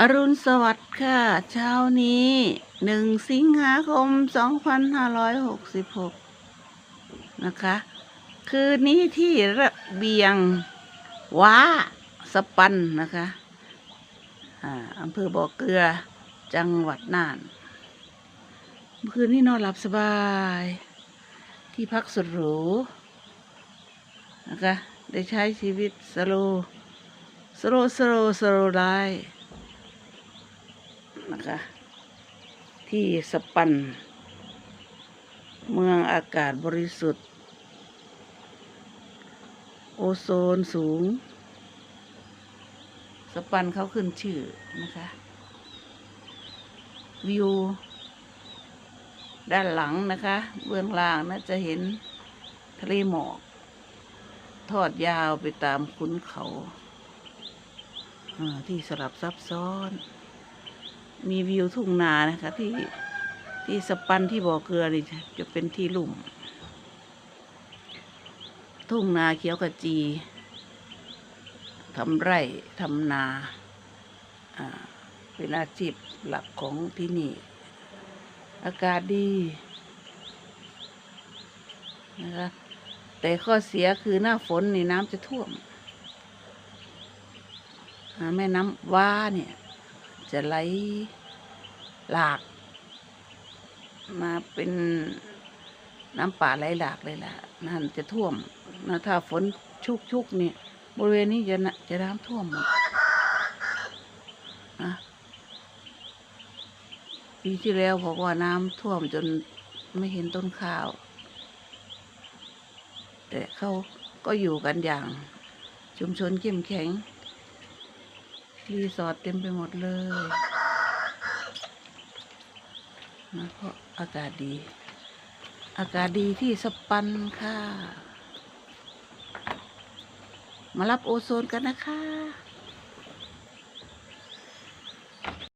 อรุณสวัสดิ์ค่ะ เช้านี้หนึ่งสิงหาคมสองพันห้าร้อยหกสิบหกนะคะ คืนนี้ที่ระเบียงว้าสปันนะคะอ่าอำเภอบ่อเกลือจังหวัดน่าน คืนนี้นอนหลับสบาย ที่พักสุดหรูนะคะ ได้ใช้ชีวิตสโลสโลสโลสโลไลฟ์ นะคะ ที่สปัน เมืองอากาศบริสุทธิ์ โอโซนสูง สปันเขาขึ้นชื่อนะคะ วิว ด้านหลังนะคะ เบื้องล่างนะจะเห็นทะเลหมอกทอดยาวไปตามคุ้นเขาที่สลับซับซ้อน มีวิวทุ่งนานะคะ ที่ที่สปันที่บ่อเกลือนี่จะเป็นที่ลุ่ม ทุ่งนาเขียวกระจีทำไร่ทำนาเป็นอาชีพหลักของที่นี่ อากาศดีนะคะแต่ข้อเสียคือหน้าฝนนี่น้ำจะท่วมแม่น้ำว้าเนี่ย จะไหลหลาก มาเป็นน้ำป่าไหลหลากเลยล่ะนั่นจะท่วมนะถ้าฝนชุกชุกเนี่ยบริเวณนี้จะนะจะน้ำท่วมหมดนะปีที่แล้วบอกว่าน้ำท่วมจนไม่เห็นต้นข้าว แต่เขาก็อยู่กันอย่างชุมชนเข้มแข็ง รีสอร์ทเต็มไปหมดเลยนะเพราะอากาศดี อากาศดีที่สปันค่ะ มารับโอโซนกันนะคะ